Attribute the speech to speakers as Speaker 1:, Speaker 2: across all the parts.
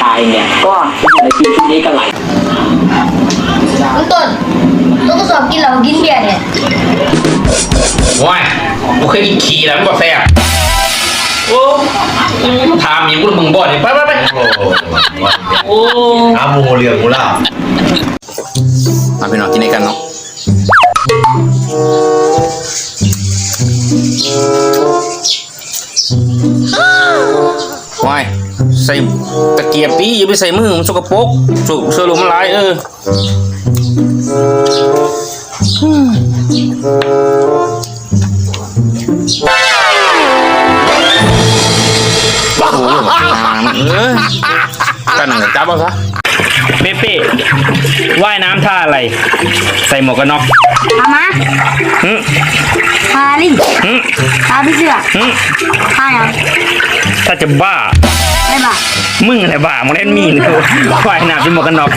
Speaker 1: ชายเนี่ยก็อยู่ใน
Speaker 2: ทีมชุดนี้กันหลาย
Speaker 1: ลุงต้นลุงก็สอบกินเหล้ากินเบียร์เนี่ย
Speaker 3: ว้ายกูเคยกินขี่แล้วก็แซ่บโอ้ถามอย่างกูมึงบ่นไปไปไป
Speaker 4: โอ้
Speaker 3: อา
Speaker 4: โมเรียงกูละา
Speaker 3: มาพี่น้องกินด้วยกันเนาะ ว้ายใส่ตะเกียบตีอย่าไปใส่มือมันสกปรกสุเสื้อลมมันลายเออโอ้โหเออกันหนังจับเอาซะเป๊ะๆว่ายน้ำท่าอะไร ใส่หมวกกันน็อก
Speaker 1: พามา
Speaker 3: หึ
Speaker 1: พาลิง
Speaker 3: หึ
Speaker 1: พาพี่เสือ
Speaker 3: หึ
Speaker 1: พาอย่าง
Speaker 3: ถ้าจะบ้า
Speaker 1: ได้ปะ
Speaker 3: มึงอะไรบ้ามึงเล่นมีนกูว่ายน้ำใส่หมวกกันน็อก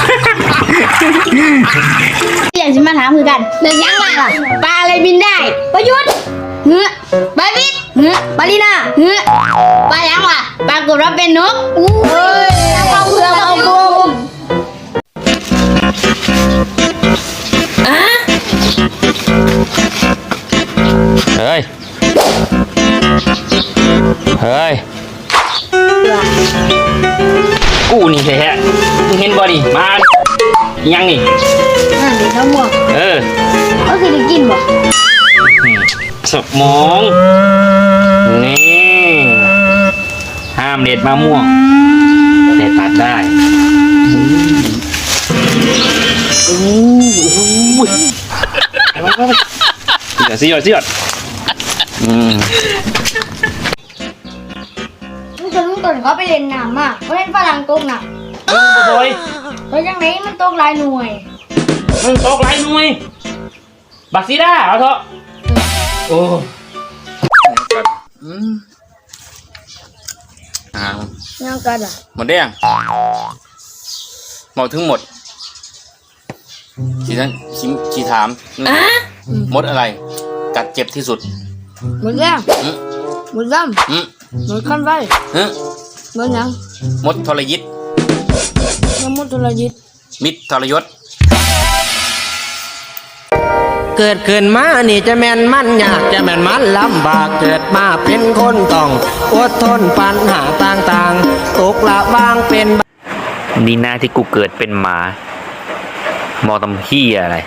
Speaker 1: เรื่องที่มาถามคือกันเรื่องยังไงล่ะปลาอะไรบินได้ประยุทธ์เหือปลาวิทย์เหือปลาลีนาเหือปลายังวะปรากฏว่าเป็นนกอู้เฮ้ยเอาเพื่อเอาบุมอะ
Speaker 3: เฮ้ย เฮ้ย กูนี่แท้ๆมึงเห็นบ่ดิมายังนี่
Speaker 1: นั่นเด็กน้ำม่วง
Speaker 3: เออ
Speaker 1: ก็คือได้กินบ่
Speaker 3: สมองนี่ห้ามเด็ดมะม่วงแต่ตัดได้อู้หูไปไปไปไปสิหยอดสิหยอดอืม
Speaker 1: มึงเคยมึงตอนเขาไปเล่นน้ำอะเขาเล่นฝรั่งตกน้
Speaker 3: มึงบ่บอยำ
Speaker 1: แล้วจังไหนมันตกหลายหน่วย
Speaker 3: มึงตกไรหน่วย บักซีด้าเอาเถอะโอ้อืมอ่า
Speaker 1: ยังกันอะ
Speaker 3: หมดได้ยังหมดทั้งหมดชีนั้นชีชีถามมดอะไร กัดเจ็บที่สุด
Speaker 1: หมดแล้ว
Speaker 3: อืม
Speaker 1: หมดล
Speaker 3: อืมำ
Speaker 1: หมดคันไฟ
Speaker 3: ฮึ
Speaker 1: หมดยัง
Speaker 3: มดทรยิต
Speaker 1: ยังหมดทุรยิต
Speaker 3: มิตรทรยศ
Speaker 5: เกิดขึ้นมานี่จะแม่นมันยากจะแม่นมันลำบากเกิดมาเป็นคนต้องอดทนปัญหาต่างๆ ตกละวางเป็น
Speaker 3: นี่หน้าที่กูเกิดเป็นหมา มอตำเฮียอะไร